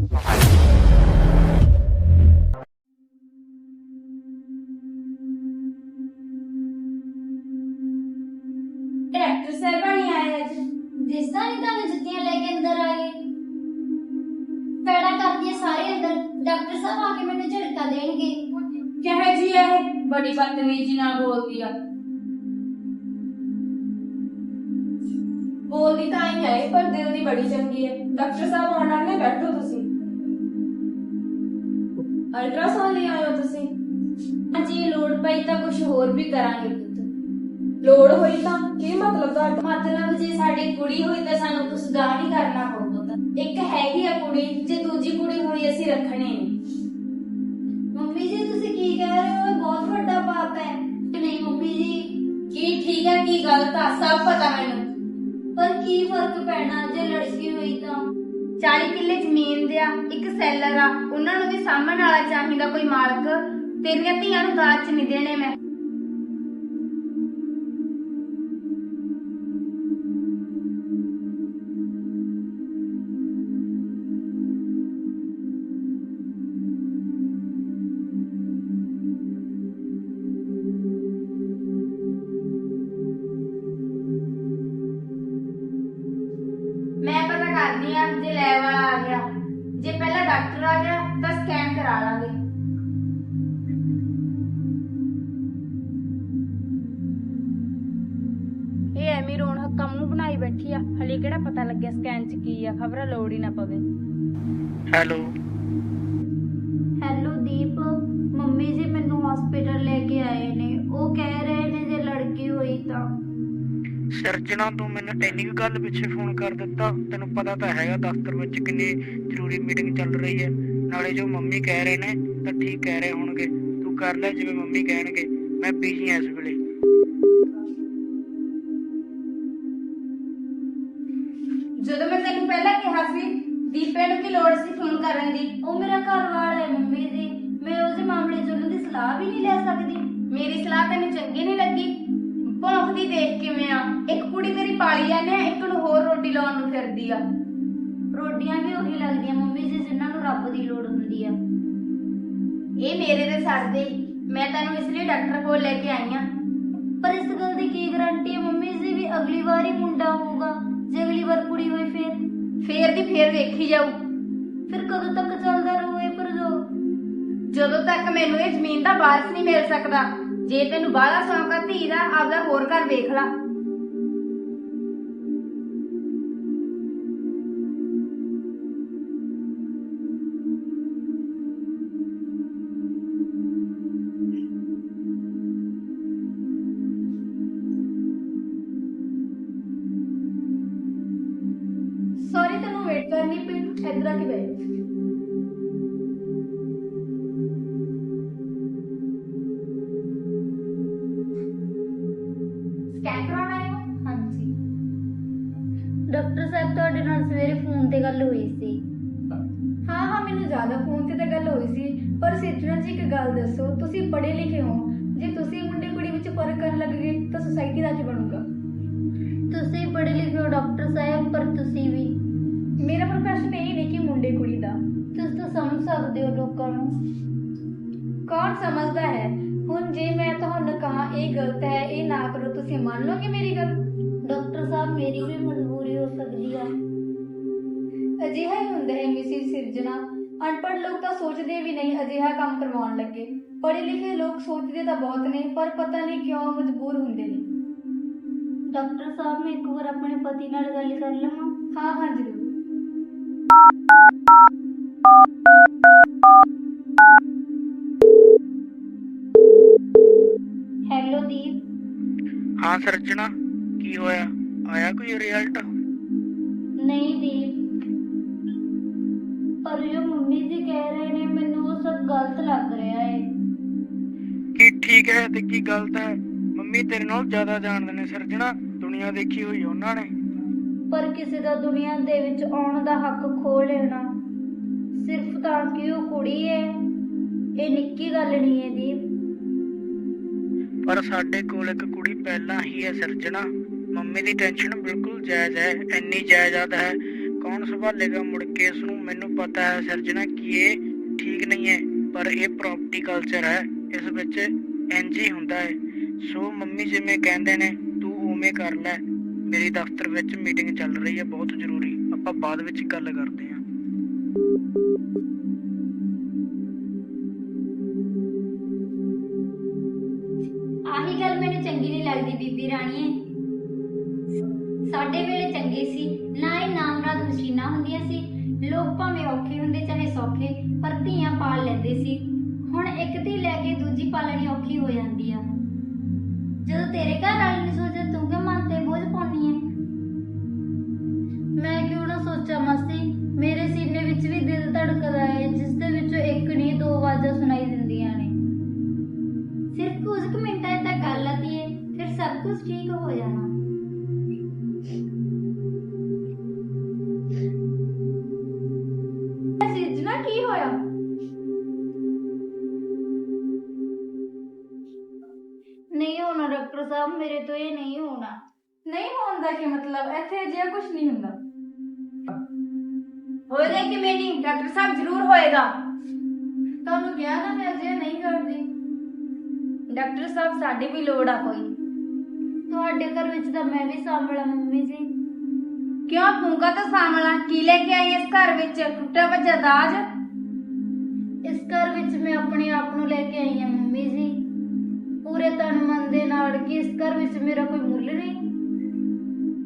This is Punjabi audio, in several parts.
ਡਾਕਟਰ ਸਾਹਿਬ ਨਹੀਂ ਆਏ ਅੱਜ। ਦਿਸਦਾ ਨਹੀਂ ਤੁਹਾਨੂੰ ਜੁੱਤੀਆਂ ਲੈ ਕੇ ਅੰਦਰ ਆ ਗਏ। ਪੈੜਾ ਕਰਦੀ ਸਾਰੇ ਅੰਦਰ। ਡਾਕਟਰ ਸਾਹਿਬ ਆ ਕੇ ਮੈਨੂੰ ਝੜਕਾ ਦੇਣਗੇ। ਕਿਹੋ ਜੀ ਇਹ? ਬੜੀ ਬਦਤਮੀਜ਼ੀ ਨਾਲ ਬੋਲਦੀ ਆ। ਬੋਲਦੀ ਤਾਂ ਹੀ ਹੈ, ਪਰ ਦਿਲ ਦੀ ਬੜੀ ਚੰਗੀ ਹੈ। ਡਾਕਟਰ ਸਾਹਿਬ ਆਉਣ ਵਾਲੇ ਨੇ ਬੈਠੋ ਤੁਸੀਂ। ਅਲਟਰਾਸਾਊਂਡ ਲਈ ਆਏ ਹੋ ਤੁਸੀਂ ਜੇ ਲੋੜ ਪਈ ਤਾਂ ਕੁਝ ਹੋਰ ਵੀ ਕਰਾਂਗੇ ਪੁੱਤ। ਲੋੜ ਹੋਈ ਤਾਂ ਕੀ ਮਤਲਬ ਤੁਹਾਡਾ? ਮਤਲਬ ਜੇ ਸਾਡੀ ਕੁੜੀ ਹੋਈ ਤਾਂ ਸਾਨੂੰ ਕੁਝ ਗਾਹ ਨਹੀਂ ਕਰਨਾ ਪਊਗਾ ਇੱਕ ਹੈਗੀ ਆ ਕੁੜੀ, ਜੇ ਦੂਜੀ ਕੁੜੀ ਹੋਈ ਅਸੀਂ ਰੱਖਣੀ ਨਹੀਂ। ਮੰਮੀ ਜੀ, ਤੁਸੀਂ ਕੀ ਕਹਿ ਰਹੇ ਹੋ? ਇਹ ਬਹੁਤ ਵੱਡਾ ਪਾਪ ਹੈ। ਨਹੀਂ ਮੰਮੀ ਜੀ, ਕੀ ਠੀਕ ਹੈ, ਕੀ ਗਲਤ ਆ, ਸਭ ਪਤਾ ਮੈਨੂੰ। ਪਰ ਕੀ ਫ਼ਰਕ ਪੈਣਾ ਜੇ ਲੜਕੀ ਹੋਈ ਤਾਂ? 40 ਕਿੱਲੇ ਜ਼ਮੀਨ ਦੇ ਆ, ਇੱਕ ਸੈਲਰ ਆ, ਉਹਨਾਂ ਨੂੰ ਵੀ ਸਾਂਭਣ ਵਾਲਾ ਚਾਹੀਦਾ ਕੋਈ ਮਾਲਕ। ਤੇਰੀਆਂ ਧੀਆਂ ਨੂੰ ਦਾਜ ਚ ਨਹੀਂ ਦੇਣੇ ਮੈਂ ਮੈਂ। ਪਤਾ ਕਰਦੀ ਆ ਜੇ ਲੈ ਵਾਲਾ ਆ ਗਿਆ ਜੇ ਪਹਿਲਾਂ ਡਾਕਟਰ ਆ ਗਿਆ ਤਾਂ ਸਕੈਨ ਕਰਾ ਲਾਂਗੇ। ਇਹ ਐਵੇਂ ਰੋਣ ਹੱਕਾ ਮੂੰਹ ਬਣਾਈ ਬੈਠੀ ਆ? ਹਲੇ ਕਿਹੜਾ ਪਤਾ ਲੱਗਿਆ ਸਕੈਨ ਚ ਕੀ ਆ? ਖਬਰ ਲੋੜ ਹੀ ਨਾ ਪਵੇ। ਹੈਲੋ। ਹੈਲੋ ਦੀਪ। ਸਰਜਣਾ ਤੂੰ ਮੈਨੂੰ ਇੰਨੀ ਕੁ ਗੱਲ ਪਿੱਛੇ ਫੋਨ ਕਰ ਦਿੱਤਾ। ਤੈਨੂੰ ਪਤਾ ਤਾਂ ਹੈਗਾ ਦਫ਼ਤਰ ਵਿੱਚ ਕਿੰਨੀ ਜ਼ਰੂਰੀ ਮੀਟਿੰਗ ਚੱਲ ਰਹੀ ਹੈ। ਨਾਲੇ ਜੋ ਮੰਮੀ ਕਹਿ ਰਹੇ ਨੇ, ਤਾਂ ਠੀਕ ਕਹਿ ਰਹੇ ਹੋਣਗੇ। ਤੂੰ ਕਰ ਲੈ ਜਿਵੇਂ ਮੰਮੀ ਕਹਿਣਗੇ। ਮੈਂ ਬਿਜ਼ੀ ਹਾਂ ਇਸ ਵੇਲੇ। ਲੋੜ ਹੁੰਦੀ ਆ। ਇਹ ਮੇਰੇ ਦੇ ਸਰਦੇ ਮੈਂ ਤੈਨੂੰ ਇਸ ਲਈ ਡਾਕਟਰ ਕੋਲ ਲੈ ਕੇ ਆਈ ਆ। ਪਰ ਇਸ ਗੱਲ ਦੀ ਕੀ ਗਾਰੰਟੀ ਹੈ ਮੰਮੀ ਜੀ ਵੀ ਅਗਲੀ ਵਾਰ ਹੀ ਮੁੰਡਾ ਹੋਊਗਾ। ਜੇ ਅਗਲੀ ਵਾਰ ਕੁੜੀ ਹੋਈ ਫਿਰ? ਫੇਰ ਦੀ ਫੇਰ ਵੇਖੀ ਜਾਊ। ਫਿਰ ਕਦੋਂ ਤੱਕ ਚੱਲਦਾ ਰਹੂ ਇਹ ਪ੍ਰਜੋ ਜਦੋਂ ਤੱਕ ਮੈਨੂੰ ਇਹ ਜ਼ਮੀਨ ਦਾ ਵਾਰਸ ਨਹੀਂ ਮਿਲ ਸਕਦਾ। ਜੇ ਤੈਨੂੰ ਬਾਹਲਾ ਸ਼ੌਂਕ ਆ, ਧੀ ਦਾ, ਆਪਦਾ ਹੋਰ ਘਰ ਵੇਖ ਲਾ। ਫੋਨ ਤੇ ਗੱਲ ਹੋਈ ਸੀ। ਹਾਂ ਹਾਂ ਮੈਨੂੰ ਜ਼ਿਆਦਾ ਫੋਨ ਤੇ ਤਾਂ ਗੱਲ ਹੋਈ ਸੀ ਪਰ ਸਿਰਜਣਾ ਜੀ ਇੱਕ ਗੱਲ ਦੱਸੋ ਤੁਸੀਂ ਪੜ੍ਹੇ ਲਿਖੇ ਹੋ। ਜੇ ਤੁਸੀਂ ਮੁੰਡੇ ਕੁੜੀ ਵਿੱਚ ਫ਼ਰਕ ਕਰਨ ਲੱਗ ਗਏ ਤਾਂ ਸੋਸਾਇਟੀ ਦਾ ਕੀ ਬਣੂਗਾ। ਤੁਸੀਂ ਪੜ੍ਹੇ ਲਿਖੇ ਹੋ ਡਾਕਟਰ ਸਾਹਿਬ ਪਰ ਤੁਸੀਂ ਵੀ। ਮੇਰਾ ਪ੍ਰੋਫੈਸ਼ਨ ਇਹ ਨਹੀਂ ਕਿ ਮੁੰਡੇ ਕੁੜੀ ਦਾ। ਤੁਸੀਂ ਤਾਂ ਸਮਝ ਸਕਦੇ ਹੋ ਲੋਕਾਂ ਨੂੰ। ਕੌਣ ਸਮਝਦਾ ਹੈ? ਹੁਣ ਜੇ ਮੈਂ ਤੁਹਾਨੂੰ ਕਹਾਂ ਇਹ ਗਲਤ ਹੈ ਇਹ ਨਾ ਕਰੋ ਤੁਸੀਂ ਮੰਨ ਲਓਗੇ ਮੇਰੀ ਗੱਲ? ਡਾਕਟਰ ਸਾਹਿਬ ਮੇਰੀ ਵੀ ਮਜਬੂਰੀ ਹੋ ਸਕਦੀ ਆ। ਅਜਿਹਾ ਹੀ ਹੁੰਦਾ ਹੈ ਮਿਸਿਸ ਸਿਰਜਣਾ। ਅਨਪੜ੍ਹ ਲੋਕ ਤਾਂ ਸੋਚਦੇ ਵੀ ਨਹੀਂ ਅਜਿਹਾ ਕੰਮ ਕਰਵਾਉਣ ਲੱਗੇ। ਪੜ੍ਹੇ ਲਿਖੇ ਲੋਕ ਸੋਚਦੇ ਤਾਂ ਬਹੁਤ ਨੇ ਪਰ ਪਤਾ ਨਹੀਂ ਕਿਉਂ ਮਜਬੂਰ ਹੁੰਦੇ ਨੇ। ਡਾਕਟਰ ਸਾਹਿਬ ਮੈਂ ਇੱਕ ਵਾਰ ਆਪਣੇ ਪਤੀ ਨਾਲ ਗੱਲ ਕਰ ਲਵਾਂ। ਹਾਂ ਹਾਂ ਜ਼ਰੂਰ। ਹੈਲੋ ਦੀਪ। ਹਾਂ ਸਰਜਣਾ। ਕੀ ਹੋਇਆ? ਆਇਆ ਕੋਈ ਰਿਜ਼ਲਟ ਨਹੀਂ ਦੀਪ। ਕੀ ਠੀਕ ਹੈ ਤੇ ਕੀ ਗਲਤ ਹੈ? ਮੰਮੀ ਤੇਰੇ ਨਾਲ ਜ਼ਿਆਦਾ ਜਾਣਦੇ ਨੇ ਸਰਜਣਾ ਦੁਨੀਆ ਦੇਖੀ ਹੋਈ ਉਹਨਾਂ ਨੇ। ਪਰ ਕਿਸੇ ਦਾ ਦੁਨੀਆ ਦੇ ਵਿੱਚ ਆਉਣ ਦਾ ਹੱਕ ਖੋ ਲੈਣਾ ਸਿਰਫ ਤਾਂ ਕਿ ਉਹ ਕੁੜੀ ਹੈ ਇਹ ਨਿੱਕੀ ਗੱਲ ਨਹੀਂ ਹੈ ਦੀਪ। ਪਰ ਸਾਡੇ ਕੋਲ ਇੱਕ ਕੁੜੀ ਪਹਿਲਾਂ ਹੀ ਹੈ ਸਰਜਣਾ। ਮੰਮੀ ਦੀ ਟੈਨਸ਼ਨ ਬਿਲਕੁਲ ਜਾਇਜ਼ ਹੈ ਇੰਨੀ ਜਾਇਦਾਦ ਹੈ। ਕੌਣ ਸੰਭਾਲੇਗਾ ਮੁੜ ਕੇ ਇਸ ਨੂੰ ਮੈਨੂੰ ਪਤਾ ਹੈ ਸਰਜਣਾ ਕਿ ਇਹ ਠੀਕ ਨਹੀਂ ਹੈ ਪਰ ਇਹ ਪ੍ਰਾਪਰਟੀ ਕਲਚਰ ਹੈ। ਇਸ ਵਿੱਚ ਇੰਜ ਹੀ ਹੁੰਦਾ ਹੈ। ਸੋ ਮੰਮੀ ਜਿਵੇਂ ਕਹਿੰਦੇ ਨੇ, ਤੂੰ ਉਵੇਂ ਕਰ ਲੈ। ਮੇਰੀ ਦਫ਼ਤਰ ਵਿੱਚ ਮੀਟਿੰਗ ਚੱਲ ਰਹੀ ਹੈ, ਬਹੁਤ ਜ਼ਰੂਰੀ। ਆਪਾਂ ਬਾਅਦ ਵਿੱਚ ਗੱਲ ਕਰਦੇ ਹਾਂ। ਆਹੀ ਗੱਲ ਮੈਨੂੰ ਚੰਗੀ ਨਹੀਂ ਲੱਗਦੀ ਬੀਬੀ ਰਾਣੀਏ। ਸਾਡੇ ਵੇਲੇ ਚੰਗੇ ਸੀ। ਨਾ ਇਹ ਨਾਮ ਮਸ਼ੀਨਾਂ ਹੁੰਦੀਆਂ ਸੀ। ਲੋਕ ਭਾਵੇਂ ਔਖੇ ਹੁੰਦੇ ਚਾਹੇ ਸੌਖੇ, ਪਰ ਧੀਆਂ ਪਾਲ ਲੈਂਦੇ ਸੀ। ਹੁਣ ਇੱਕ ਧੀ ਲੈ ਕੇ ਦੂਜੀ ਪਾਲਣੀ ਔਖੀ ਹੋ ਜਾਂਦੀ ਆ। ਜਦੋਂ ਤੇਰੇ ਘਰ ਵਾਲੀ ਨੇ ਸੋਚਿਆ ਤੂੰ ਕਿ ਮਨ ਤੇ ਬੋਝ ਪਾਉਣੀ ਹੈ ਮੈਂ ਕਿਉਂ ਨਾ ਸੋਚਾਂ ਮਾਸੀ? ਮੇਰੇ ਸੀਨੇ ਵਿੱਚ ਵੀ ਦਿਲ ਧੜਕਦਾ ਹੈ ਜਿਸ ਦੇ ਵਿੱਚੋਂ ਇੱਕ ਨਹੀਂ ਦੋ ਆਵਾਜ਼ਾਂ ਸੁਣਾਈ ਦਿੰਦੀਆਂ ਨੇ। ਸਿਰਫ ਕੁਝ ਕੁ ਮਿੰਟਾਂ ਦੀ ਤਾਂ ਗੱਲ ਆਤੀ ਹੈ ਫਿਰ ਸਭ ਕੁਝ ਠੀਕ ਹੋ ਜਾਣਾ। ਸਾਹਿਬ ਮੇਰੇ ਤੋਂ ਇਹ ਨਹੀਂ ਹੋਣਾ। ਨਹੀਂ ਹੋਣ ਦਾ ਕੀ ਮਤਲਬ? ਇੱਥੇ ਅਜਿਹਾ ਕੁਝ ਨਹੀਂ ਹੁੰਦਾ। ਹੋਏਗਾ ਕਿਵੇਂ ਨਹੀਂ ਡਾਕਟਰ ਸਾਹਿਬ ਜ਼ਰੂਰ ਹੋਏਗਾ। ਤੁਹਾਨੂੰ ਕਿਹਾ ਨਾ ਮੈਂ ਅਜਿਹਾ ਨਹੀਂ ਕਰਦੀ। ਡਾਕਟਰ ਸਾਹਿਬ ਸਾਡੀ ਵੀ ਲੋੜ ਆ ਕੋਈ। ਤੁਹਾਡੇ ਘਰ ਵਿੱਚ ਤਾਂ ਮੈਂ ਵੀ ਸਾਂਭਲਾ ਮੰਮੀ ਜੀ। ਕਿਉਂ? ਪੂੰਗਾ ਤਾਂ ਸਾਹਮਣਾ ਕੀ ਲੈ ਕੇ ਆਈ ਇਸ ਘਰ ਵਿੱਚ? ਟੁੱਟਾ ਭੱਜਾ ਦਾਜ? ਇਸ ਘਰ ਵਿੱਚ ਮੈਂ ਇਸ ਘਰ ਵਿੱਚ ਮੇਰਾ ਕੋਈ ਮੁੱਲ ਨਹੀਂ।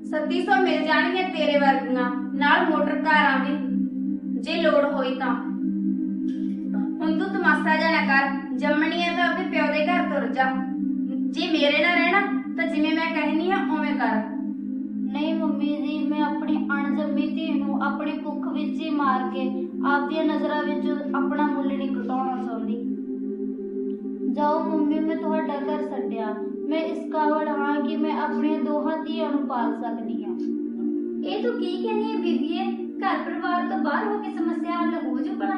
3700 ਮਿਲ ਜਾਣਗੀਆਂ ਤੇਰੇ ਵਰਗੀਆਂ, ਨਾਲ ਮੋਟਰ ਕਾਰਾਂ ਵੀ। ਜੇ ਲੋੜ ਹੋਈ ਤਾਂ। ਹੁਣ ਤੂੰ ਤਮਾਸ਼ਾ ਜਾ ਨਾ ਕਰ ਜੰਮਣੀ ਹੈ ਤਾਂ ਆਪਣੇ ਪਿਓ ਦੇ ਘਰ ਤੁਰ ਜਾ। ਜੇ ਮੇਰੇ ਨਾਲ ਰਹਿਣਾ, ਤਾਂ ਜਿਵੇਂ ਮੈਂ ਕਹਿਨੀ ਆ ਉਵੇਂ ਕਰ। ਨਹੀਂ ਮੰਮੀ ਜੀ, ਮੈਂ ਆਪਣੀ ਅਣਜੰਮੀ ਧੀ ਨੂੰ ਆਪਣੀ ਕੁੱਖ ਵਿੱਚ ਹੀ ਮਾਰ ਕੇ ਆਪਦੀਆਂ ਨਜ਼ਰਾਂ ਵਿੱਚ ਆਪਣਾ ਮੁੱਲ ਨਹੀਂ ਘਟਾਉਣਾ ਚਾਹੁੰਦੀ। ਜਾਓ ਮੰਮੀ, ਮੈਂ ਤੁਹਾਡਾ ਘਰ ਛੱਡਿਆ ਮੈਂ ਇਸ ਕਾਬਲ ਆਪਣੀਆਂ ਦੋਹਾਂ ਧੀਆਂ ਨੂੰ ਪਾਲ ਸਕਦੀ ਹਾਂ। ਇਹ ਤੂੰ ਕੀ ਕਹਿੰਦੀ ਹੈ ਬੀਬੀਏ? ਘਰ ਪਰਿਵਾਰ ਤੋਂ ਬਾਹਰ ਹੋ ਕੇ ਸਮੱਸਿਆ ਹੱਲ ਹੋ ਜੂ ਭਲਾ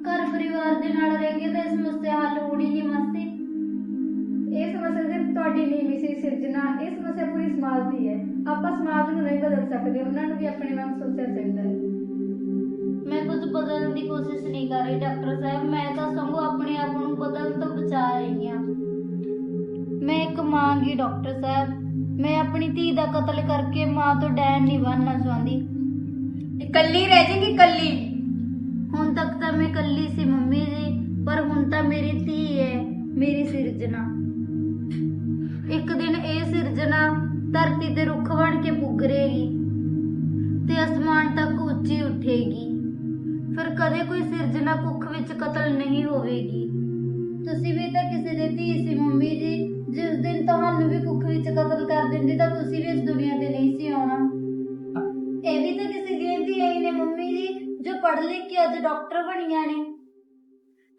ਘਰ ਪਰਿਵਾਰ ਦੇ ਨਾਲ ਰਹਿ ਕੇ ਤਾਂ ਇਹ ਸਮੱਸਿਆ ਹੱਲ ਹੋਣੀ ਨਹੀਂ ਮਾਸੀ ਇਹ ਸਮੱਸਿਆ ਸਿਰਫ ਤੁਹਾਡੀ ਨਹੀਂ ਮਿਸੀ ਸਿਰਜਣਾ ਇਹ ਸਮੱਸਿਆ ਪੂਰੀ ਸਮਾਜ ਦੀ ਹੈ। ਆਪਾਂ ਸਮਾਜ ਨੂੰ ਨਹੀਂ ਬਦਲ ਸਕਦੇ ਉਹਨਾਂ ਨੂੰ ਵੀ ਆਪਣੇ ਵਾਂਗ ਸੋਚਣਾ ਚਾਹੀਦਾ ਹੈ। ਮੈਂ ਕੁਝ ਬਦਲਣ ਦੀ ਕੋਸ਼ਿਸ਼ ਨਹੀਂ ਕਰ ਰਹੀ ਡਾਕਟਰ ਸਾਹਿਬ ਮੈਂ ਤਾਂ ਸਗੋਂ ਆਪਣੇ ਆਪ ਨੂੰ ਬਦਲਣ ਤੋਂ ਬਚਾ ਰਹੀ ਹਾਂ। ਇੱਕ ਮਾਂ ਗੀ ਡਾਕਟਰ ਸਾਹਿਬ। ਮੈਂ ਆਪਣੀ ਧੀ ਦਾ ਕਤਲ ਕਰਕੇ ਮਾਂ ਤੋਂ ਡੈਣ ਨਹੀਂ ਬਣਨਾ ਚਾਹੁੰਦੀ। ਇਕੱਲੀ ਰਹਿ ਜਾਏਗੀ ਇਕੱਲੀ? ਹੁਣ ਤੱਕ ਤਾਂ ਮੈਂ ਇਕੱਲੀ ਸੀ ਮੰਮੀ ਜੀ ਪਰ ਹੁਣ ਤਾਂ ਮੇਰੀ ਧੀ ਹੈ ਮੇਰੀ ਸਿਰਜਣਾ। ਇੱਕ ਦਿਨ ਇਹ ਸਿਰਜਣਾ ਧਰਤੀ ਤੇ ਰੁੱਖ ਬਣ ਕੇ ਪੁੱਗਰੇਗੀ ਤੇ ਅਸਮਾਨ ਤੱਕ ਉੱਚੀ ਉੱਠੇਗੀ। ਫਿਰ ਕਦੇ ਕੋਈ ਸਿਰਜਣਾ ਕੁੱਖ ਵਿੱਚ ਕਤਲ ਨਹੀਂ ਹੋਵੇਗੀ। ਤੁਸੀਂ ਵੀ ਤਾਂ ਕਿਸੇ ਦੇ ਧੀ ਸੀ ਮੰਮੀ ਜੀ ਜਿਸ ਦਿਨ ਤੁਹਾਨੂੰ ਵੀ ਕੁੱਖ ਵਿੱਚ ਕਤਲ ਕਰ ਦਿੰਦੇ ਤਾਂ ਤੁਸੀਂ ਵੀ ਇਸ ਦੁਨੀਆ ਤੇ ਨਹੀਂ ਸੀ ਆਉਣਾ। ਇਹ ਵੀ ਤਾਂ ਕਿਸੇ ਦੀਆਂ ਧੀਆਂ ਹੀ ਨੇ ਮੰਮੀ ਜੀ, ਜੋ ਪੜ੍ਹ ਲਿਖ ਕੇ ਅੱਜ ਡਾਕਟਰ ਬਣੀਆਂ ਨੇ।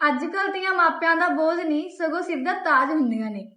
ਅੱਜ ਕੱਲ੍ਹ ਦੀਆਂ ਮਾਪਿਆਂ ਦਾ ਬੋਝ ਨਹੀਂ, ਸਗੋਂ ਸਿੱਧਾ ਤਾਜ ਹੁੰਦੀਆਂ ਨੇ।